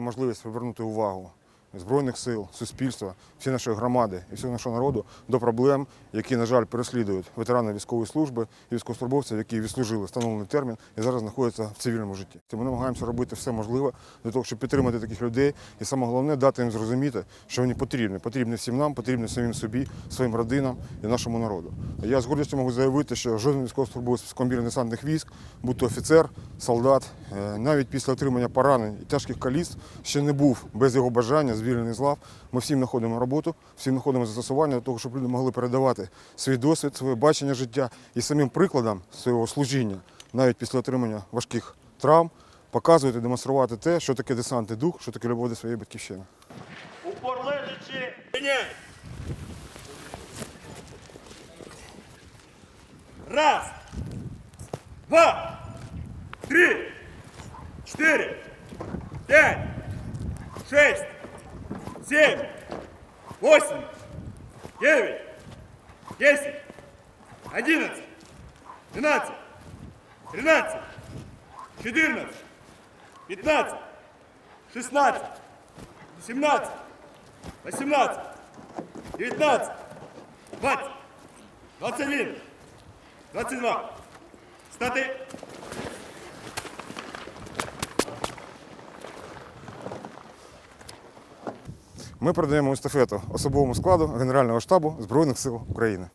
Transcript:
можливість привернути увагу Збройних сил, суспільства, всі нашої громади і всього нашого народу до проблем, які, на жаль, переслідують ветерани військової служби і військовослужбовців, які відслужили встановлений термін і зараз знаходяться в цивільному житті. Ми намагаємося робити все можливе для того, щоб підтримати таких людей, і саме головне дати їм зрозуміти, що вони потрібні. Потрібні всім нам, потрібні самим собі, своїм родинам і нашому народу. Я з гордістю можу заявити, що жоден військовослужбовець комбірних десантних військ, будь то офіцер, солдат, е, навіть після отримання поранень і тяжких каліц ще не був без його бажання звільнений з лав. Ми всім знаходимо роботу, всім знаходимо застосування для того, щоб люди могли передавати свій досвід, своє бачення життя і самим прикладом свого служіння, навіть після отримання важких травм, показувати, демонструвати те, що таке десантний дух, що таке любов до своєї батьківщини. Упор лежачи. Раз. Два. Три. Четыре. Пять. Шесть. семь, восемь, девять, десять, одиннадцать, двенадцать, тринадцать, четырнадцать, пятнадцать, шестнадцать, семнадцать, восемнадцать, девятнадцать, двадцать, двадцать один, двадцать два. Статы. Ми передаємо естафету особовому складу Генерального штабу Збройних сил України.